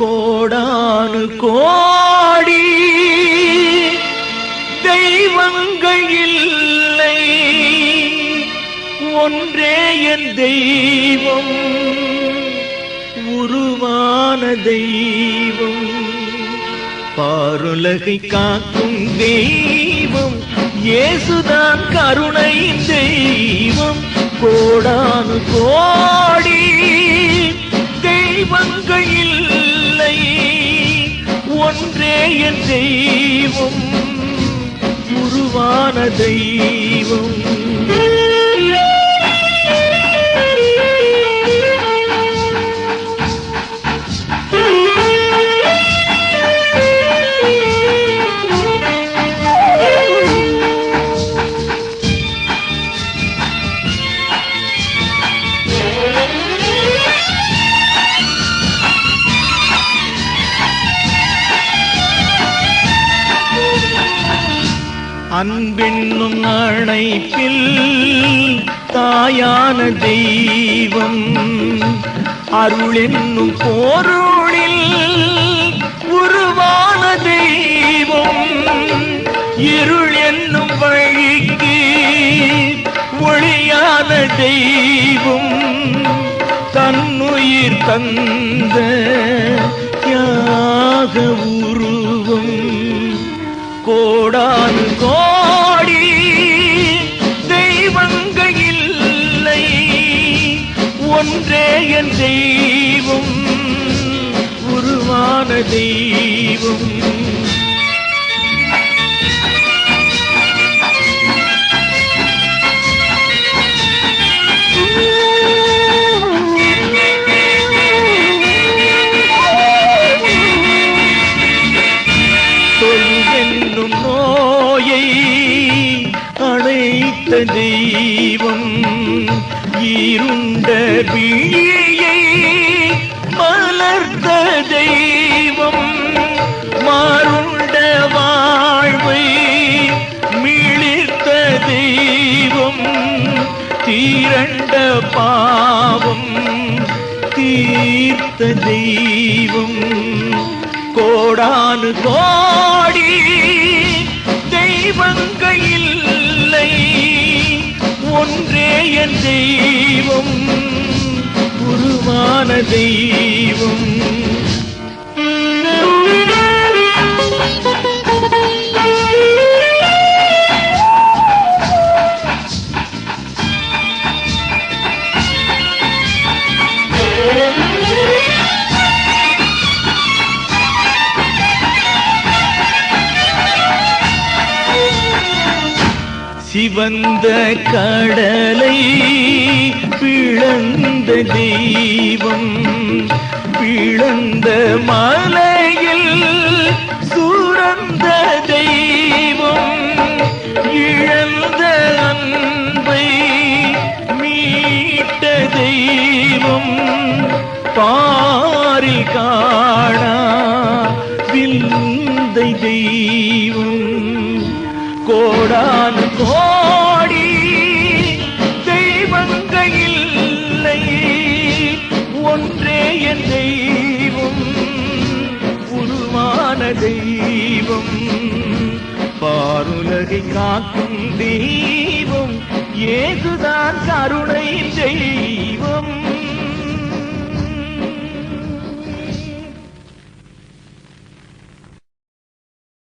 கோடானு கோடி. தெய்வங்கள் இல்லை. ஒன்றே என் தெய்வம். உருவான தெய்வம். பாருலகை காக்கும் தெய்வம். இயேசுதான் கருணை தெய்வம். கோடானு கோடி. என் தெய்வம் உருவான தெய்வம். அன்பென்னும் அணைப்பில் தாயான தெய்வம். அருளென்னும் போருளில் உருவான தெய்வம். இருள் என்னும் வழிக்கு ஒளியான தெய்வம். தன்னுயிர் தந்த தியாக உருள் கோடான் கோடி தெய்வங்க இல்லை. ஒன்றே என் தெய்வம் உருவான தெய்வம். அழைத்த தெய்வம் இருண்ட பிழியை மலர்ந்த தெய்வம் மாறுண்ட வாழ்வை மிளிர்த்த தெய்வம் தீரண்ட பாவம் தீர்த்த தெய்வம் கோடானு கோடி தெய்வங்கள் ஒன்றே தெய்வம் உருவான தெய்வம். சிவந்த கடலை பிளந்த தெய்வம் பிளந்த மலையில் சுரந்த தெய்வம் இழந்த அன்பை மீட்ட தெய்வம். பாரில் காணா விந்தை தெய்வம். கோடானு கோடி தெய்வங்கள் இல்லை ஒன்றே என் தெய்வம் உருவான தெய்வம். பாருலகை காக்கும் தெய்வம் ஏதுதான் கருணை தெய்வம்.